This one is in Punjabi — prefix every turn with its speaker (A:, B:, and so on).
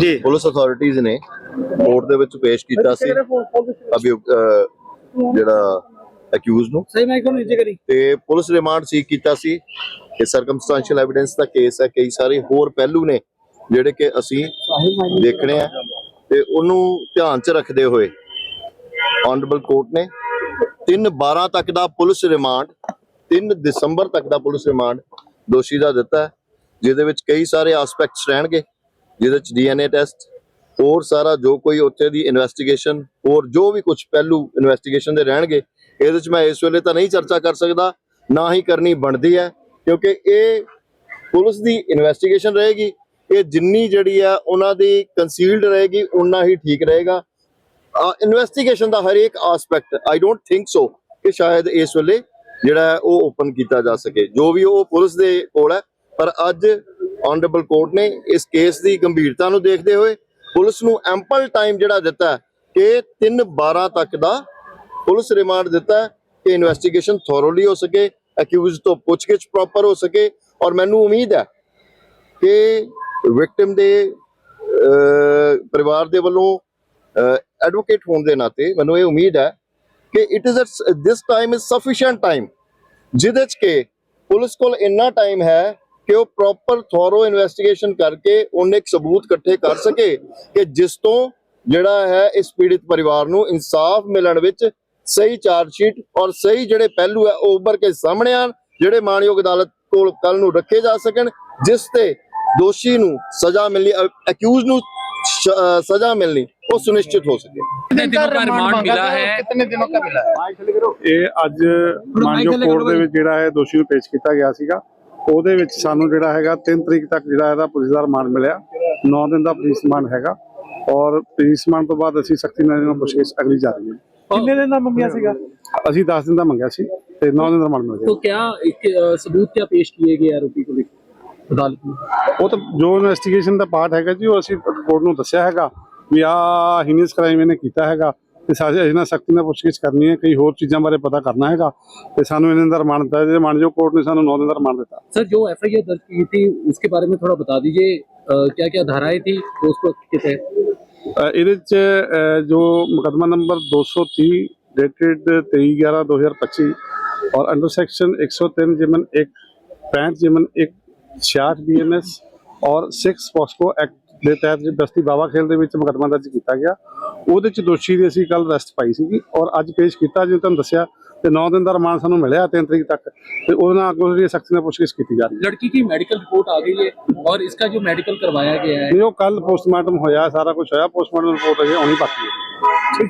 A: ਜੀ।
B: ਪੁਲਿਸ ਅਥਾਰਟੀਆਂ ਨੇ ਕੋਰਟ ਦੇ ਵਿੱਚ ਪੇਸ਼ ਕੀਤਾ ਸੀ ਅਭਿਯੁਕਤ ਜਿਹੜਾ ਅਕਿਊਜ਼ ਨੂੰ।
A: ਸਹੀ ਮਾਈਕ ਨੂੰ ਨੀਚੇ ਕਰੀ?
B: ਤੇ ਪੁਲਿਸ ਰਿਮਾਂਡ ਸੀਕ ਕੀਤਾ ਸੀ। ਕਿ ਸਰਕਮਸਟੈਂਸ਼ੀਅਲ ਐਵੀਡੈਂਸ ਦਾ ਕੇਸ ਹੈ। ਕਈ ਸਾਰੇ ਹੋਰ ਪਹਿਲੂ ਨੇ ਜਿਹੜੇ ਕਿ ਅਸੀਂ ਦੇਖਣੇ ਆ। ਤੇ ਉਹਨੂੰ ਧਿਆਨ 'ਚ ਰੱਖਦੇ ਹੋਏ ਆਨਰੇਬਲ ਕੋਰਟ ਨੇ 3 12 ਤੱਕ ਦਾ ਪੁਲਿਸ ਰਿਮਾਂਡ 3 ਦਸੰਬਰ ਤੱਕ ਦਾ ਪੁਲਿਸ ਰਿਮਾਂਡ ਦੋਸ਼ੀ ਦਾ ਦਿੱਤਾ ਜਿਹਦੇ ਵਿੱਚ ਕਈ ਸਾਰੇ ਐਸਪੈਕਟਸ ਰਹਿਣਗੇ। ਜਿਹਦੇ ਵਿੱਚ ਡੀਐਨਏ ਟੈਸਟ, ਹੋਰ ਸਾਰਾ ਜੋ ਕੋਈ ਉੱਥੇ ਦੀ ਇਨਵੈਸਟੀਗੇਸ਼ਨ ਹੋਰ ਜੋ ਵੀ ਕੁਝ ਪਹਿਲੂ ਇਨਵੈਸਟੀਗੇਸ਼ਨ ਦੇ ਰਹਿਣਗੇ, ਇਹਦੇ 'ਚ ਮੈਂ ਇਸ ਵੇਲੇ ਤਾਂ ਨਹੀਂ ਚਰਚਾ ਕਰ ਸਕਦਾ, ਨਾ ਹੀ ਕਰਨੀ ਬਣਦੀ ਹੈ, ਕਿਉਂਕਿ ਇਹ ਪੁਲਿਸ ਦੀ ਇਨਵੈਸਟੀਗੇਸ਼ਨ ਰਹੇਗੀ, ਇਹ ਜਿੰਨੀ ਜਿਹੜੀ ਆ ਉਹਨਾਂ ਦੀ ਕੰਸੀਲਡ ਰਹੇਗੀ ਉਨਾ ਹੀ ਠੀਕ ਰਹੇਗਾ। ਇਨਵੈਸਟੀਗੇਸ਼ਨ ਦਾ ਹਰੇਕ aspect I don't think so ਕਿ ਸ਼ਾਇਦ ਇਸ ਵੇਲੇ ਜਿਹੜਾ ਹੈ ਉਹ ਓਪਨ ਕੀਤਾ ਜਾ ਸਕੇ, ਜੋ ਵੀ ਉਹ ਪੁਲਿਸ ਦੇ ਕੋਲ ਹੈ, ਪਰ ਅੱਜ ਆਨਰੇਬਲ ਕੋਰਟ ਨੇ ਇਸ ਕੇਸ ਦੀ ਗੰਭੀਰਤਾ ਨੂੰ ਦੇਖਦੇ ਹੋਏ ਪੁਲਿਸ ਨੂੰ ਐਂਪਲ ਟਾਈਮ ਜਿਹੜਾ ਦਿੱਤਾ ਕਿ 3 12 ਤੱਕ ਦਾ ਪੁਲਿਸ ਰਿਮਾਂਡ ਦਿੱਤਾ ਕਿ ਇਨਵੈਸਟੀਗੇਸ਼ਨ ਥੋਰੋਲੀ ਹੋ ਸਕੇ ਅਕਿਊਜ਼ ਤੋਂ ਪੁੱਛਗਿੱਛ ਪ੍ਰੋਪਰ ਹੋ ਸਕੇ ਔਰ ਮੈਨੂੰ ਉਮੀਦ ਹੈ ਕਿ ਵਿਕਟਿਮ ਦੇ ਪਰਿਵਾਰ ਦੇ ਵੱਲੋਂ ਐਡਵੋਕੇਟ ਹੋਣ ਦੇ ਨਾਤੇ ਮੈਨੂੰ ਇਹ ਉਮੀਦ ਹੈ ਕਿ it is this time is sufficient time ਜਿਹਦੇ ਚ ਕਿ ਪੁਲਿਸ ਕੋਲ ਇੰਨਾ ਟਾਈਮ ਹੈ ਕਿ ਉਹ ਪ੍ਰੋਪਰ ਥੋਰੋ ਇਨਵੈਸਟੀਗੇਸ਼ਨ ਕਰਕੇ ਉਹਨੇ ਇੱਕ ਸਬੂਤ ਇਕੱਠੇ ਕਰ ਸਕੇ ਕਿ ਜਿਸ ਤੋਂ ਜਿਹੜਾ ਹੈ ਇਸ ਪੀੜਿਤ ਪਰਿਵਾਰ ਨੂੰ ਇਨਸਾਫ ਮਿਲਣ ਵਿੱਚ ਸਹੀ ਚਾਰਜ ਸ਼ੀਟ ਔਰ ਸਹੀ ਜਿਹੜੇ ਪਹਿਲੂ ਹੈ ਉਹ ਉੱਭਰ ਕੇ ਸਾਹਮਣੇ ਆਣ ਜਿਹੜੇ ਮਾਨਯੋਗ ਅਦਾਲਤ ਕੋਲ ਕੱਲ ਨੂੰ ਰੱਖੇ ਜਾ ਸਕਣ ਜਿਸ ਤੇ ਦੋਸ਼ੀ ਨੂੰ ਸਜ਼ਾ ਮਿਲਣੀ ਅਕਿਊਜ਼ ਨੂੰ ਸਜ਼ਾ ਮਿਲਣੀ ਉਹ ਸੁਨਿਸ਼ਚਿਤ ਹੋ ਸਕੇ।
C: ਕਿੰਨੇ ਦਿਨੋਂ ਦਾ ਰਿਮਾਂਡ ਮਿਲਾ ਹੈ?
A: ਕਿੰਨੇ ਦਿਨੋਂ ਦਾ ਮਿਲਾ ਹੈ
D: ਇਹ ਅੱਜ ਮਾਨਯੋਗ ਕੋਰਟ ਦੇ ਵਿੱਚ ਜਿਹੜਾ ਹੈ ਦੋਸ਼ੀ ਨੂੰ ਪੇਸ਼ ਕੀਤਾ ਗਿਆ ਸੀਗਾ। ਉਹਦੇ ਵਿੱਚ ਸਾਨੂੰ ਜਿਹੜਾ ਹੈਗਾ 3 ਤਰੀਕ ਤੱਕ ਜਿਹੜਾ ਇਹਦਾ ਪੁਲਿਸ ਦਾ ਰਿਮਾਂਡ ਮਿਲਿਆ। 9 ਦਿਨ ਦਾ ਪੁਲਿਸ ਰਿਮਾਂਡ ਹੈਗਾ। ਔਰ ਪੁਲਿਸ ਰਿਮਾਂਡ ਤੋਂ ਬਾਅਦ ਅਸੀਂ ਸਖਤੀ ਨਾਲ ਇਹਨਾਂ ਪੁੱਛਗਿੱਛ ਅਗਲੀ ਜਾ ਰਹੀ ਹੈ।
A: ਕਿੰਨੇ ਦਿਨ ਦਾ ਮੰਗਿਆ ਸੀਗਾ?
D: ਅਸੀਂ 10 ਦਿਨ ਦਾ ਮੰਗਿਆ ਸੀ ਤੇ 9 ਦਿਨ ਦਾ ਰਿਮਾਂਡ ਮਿਲ ਗਿਆ
C: ਤਾਂ ਇੱਕ ਸਬੂਤ ਕਿਆ ਪੇਸ਼ ਕੀਏ ਗਏ ਆਰੋਪੀ ਕੋਲ? ਅਦਾਲਤ ਨੂੰ?
D: ਉਹ ਤਾਂ ਜੋ ਇਨਵੈਸਟੀਗੇਸ਼ਨ ਦਾ ਪਾਰਟ ਹੈਗਾ ਜੀ ਉਹ ਅਸੀਂ ਕੋਰਟ ਨੂੰ ਦੱਸਿਆ ਹੈਗਾ ਵੀ ਆ ਹੀਨਸ ਕ੍ਰਾਈਮ ਇਹਨੇ ਕੀਤਾ ਹੈਗਾ। ਤੇ ਸਾਰੇ ਅਜਿਹਾ ਸਖਤੀ ਨਾਲ ਪੁੱਛਗਿੱਛ ਕਰਨੀ ਹੈ ਕਈ ਹੋਰ ਚੀਜ਼ਾਂ ਬਾਰੇ ਪਤਾ ਕਰਨਾ ਹੈਗਾ ਤੇ ਸਾਨੂੰ ਇਹਨਾਂ ਦਾ ਰਿਮਾਂਡ ਦਿੱਤਾ ਜੇ ਮਾਨਯੋਗ ਕੋਰਟ ਨੇ ਸਾਨੂੰ 9 ਦਿਨ ਦਾ ਰਿਮਾਂਡ ਦਿੱਤਾ
C: सर जो एफ दर्ज की थी उसके बारे में थोड़ा बता दीजिए क्या क्या धाराएं थी पोस्को के तहत
D: ਅ, ਇਹਦੇ ਚ ਅ, ਜੋ ਮੁਕਦਮਾ ਨੰਬਰ 230 ਡੇਟਡ 23/11/2025 ਔਰ ਅੰਡਰ ਸੈਕਸ਼ਨ 103 ਜਿਮਨ 1 65 ਜਿਮਨ 1 66 ਬੀਐਨਐਸ ਔਰ 6 ਪੋਸਕੋ ਐਕਟ ਦੇ ਤਹਿਤ ਜੀ ਬਸਤੀ ਬਾਵਾ ਖੇਲ ਦੇ ਵਿੱਚ ਮੁਕਦਮਾ ਦਰਜ ਕੀਤਾ ਗਿਆ ਉਹਦੇ ਚ ਦੋਸ਼ੀ ਦੀ ਅਸੀਂ ਕੱਲ ਅਰੈਸਟ ਪਾਈ ਸੀਗੀ ਔਰ ਅੱਜ ਪੇਸ਼ ਕੀਤਾ ਜਿਵੇਂ ਤੁਹਾਨੂੰ ਦੱਸਿਆ ਤੇ 9 ਦਿਨ ਦਾ ਰਿਮਾਂਡ ਸਾਨੂੰ ਮਿਲਿਆ 3 ਤਰੀਕ ਤੱਕ। ਤੇ ਉਹਦੇ ਨਾਲ ਅੱਗੋਂ ਜਿਹੜੀ ਸਖਤ ਨਾਲ ਪੁੱਛਗਿੱਛ ਕੀਤੀ ਜਾ ਰਹੀ ਹੈ।
C: ਲੜਕੀ ਦੀ ਮੈਡੀਕਲ ਰਿਪੋर्ट ਆ ਗਈ ਹੈ ਔਰ ਇਸਕਾ ਜੋ ਮੈਡੀਕਲ ਕਰਵਾਇਆ ਗਿਆ
D: ਹੈ। ਉਹ ਕੱਲ ਪੋਸਟਮਾਰਟਮ ਹੋਇਆ ਸਾਰਾ ਕੁਝ ਹੋਇਆ ਪੋਸਟਮਾਰਟਮ ਰਿਪੋਰਟ ਅਜੇ ਆਉਣੀ ਬਾਕੀ ਹੈ।
C: ਠੀਕ ਹੈ